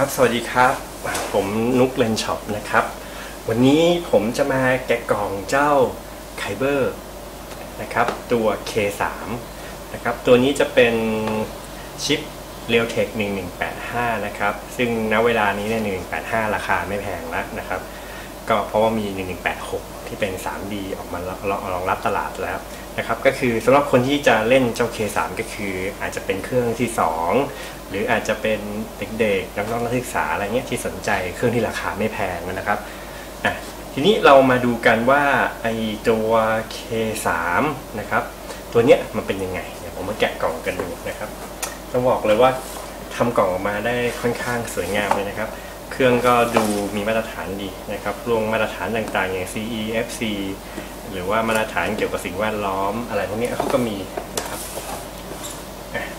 ครับ สวัสดีครับ ผมนุกเลนช็อปนะครับ วันนี้ผมจะมาแกะกล่องเจ้าไคเบอร์นะครับตัว K3 นะครับตัวนี้จะเป็นชิป Realtek 1185 นะครับ ซึ่งณเวลานี้เนี่ย1185 ราคาไม่แพงแล้วนะครับ ก็เพราะว่ามี 1186 ที่เป็น 3D ออกมารองรับตลาดแล้ว นะครับก็คือสำหรับคนที่จะเล่นเจ้า K3 ก็คืออาจจะเป็นเครื่องที่ 2 หรืออาจจะเป็นเด็กๆน้องนักศึกษาอะไรเงี้ยที่สนใจเครื่องที่ราคาไม่แพงนะครับอะทีนี้เรามาดูกันว่าไอตัว K3 นะครับตัวเนี้ยมันเป็นยังไงเดี๋ยวผมมาแกะกล่องกันดูนะครับต้องบอกเลยว่าทำกล่องออกมาได้ค่อนข้างสวยงามเลยนะครับ เครื่องก็ดูมีมาตรฐานดีนะครับรวงมาตรฐานต่างๆ อย่าง CE FC หรือว่ามาตรฐานเกี่ยวกับสิ่งแวดล้อมอะไรพวกนี้เขาก็มีนะครับ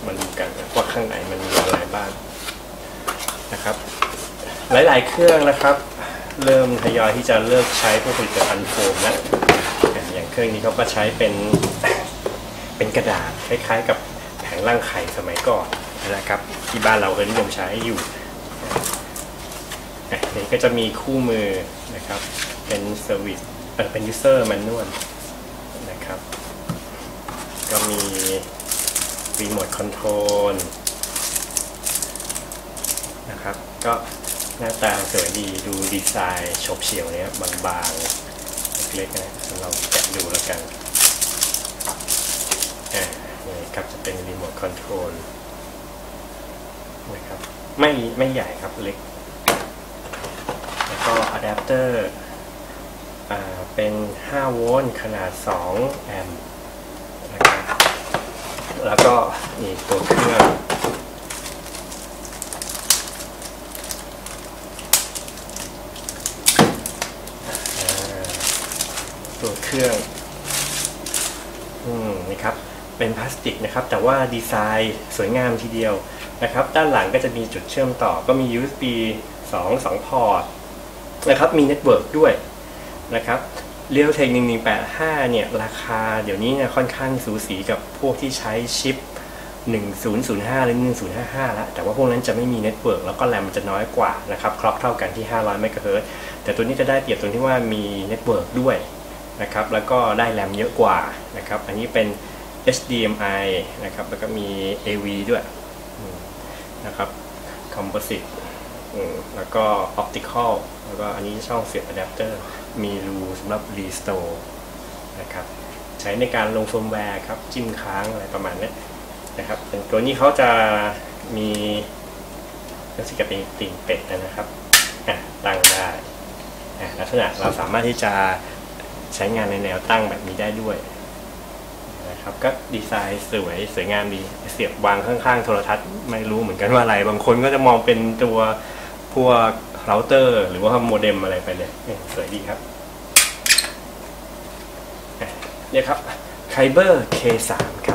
มาดูกันว่าข้างในมันมีอะไรบ้างนะครับ หลายๆ เครื่องนะครับ เริ่มทยอยที่จะเลิกใช้พวกผลิตภัณฑ์โฟมแล้วอะอย่างเครื่องนี้เขาก็ใช้เป็นเป็นกระดาษคล้ายๆ กับแผงร่างไข่สมัยก่อนนะครับ ที่บ้านเราเคยนิยมใช้อยู่ นี่ก็จะมีคู่มือนะครับ เป็นเซอร์วิสเป็น user manual นะครับ ก็มีรีโมทคอนโทรลนะครับ ก็หน้าตาสวยดีดูดีไซน์ฉบเฉียวเนี่ยบางๆ เล็กๆนะเราแกะดูแล้วกันอ่านี่ครับจะเป็นรีโมทคอนโทรลนะครับไม่ไม่ใหญ่ครับเล็ก ก็อะแดปเตอร์เป็น 5 โวลต์ขนาด 2 แอมป์นะครับแล้วก็นี่ตัวเครื่องตัวเครื่อง อืมนี่ครับ เป็นพลาสติกนะครับ แต่ว่าดีไซน์สวยงามทีเดียวนะครับ ด้านหลังก็จะมีจุดเชื่อมต่อ ก็มี USB 2 2 พอร์ต นะครับมีเน็ตเวิร์กด้วยนะครับเรียวเทค1185เนี่ยราคาเดี๋ยวนี้เนี่ยค่อนข้างสูสีกับพวกที่ใช้ชิป 1005 หรือ 1055 แล้วแต่ว่าพวกนั้นจะไม่มีเน็ตเวิร์กแล้วก็แรมจะน้อยกว่านะครับคล็อกเท่ากันที่ 500 เมกะเฮิรตแต่ตัวนี้จะได้เปรียบตรงที่ว่ามีเน็ตเวิร์กด้วยนะครับแล้วก็ได้แรมเยอะกว่านะครับอันนี้เป็น HDMI นะครับแล้วก็มี AV ด้วยนะครับ Composite อืม แล้วก็ Optical แล้วก็อันนี้ช่องเสียบอะแดปเตอร์มีรูสำหรับ Restore นะครับใช้ในการลงเฟิร์มแวร์ครับ จิ้มค้างอะไรประมาณนี้นะครับเป็นตัวนี้เขาจะมีลักษณะเป็นตีนเป็ดนะครับตั้งได้อะลักษณะเราสามารถที่จะใช้งานในแนวตั้งแบบนี้ได้ด้วยนะครับก็ดีไซน์สวยสวยงามดีเสียบวางข้างๆ โทรทัศน์ไม่รู้เหมือนกันว่าอะไร บางคนก็จะมองเป็นตัว พวกเราเตอร์ หรือว่าโมเด็มอะไรไปเลยเนี่ยสวยดีครับเนี่ยครับไคเบอร์ K3 ครับ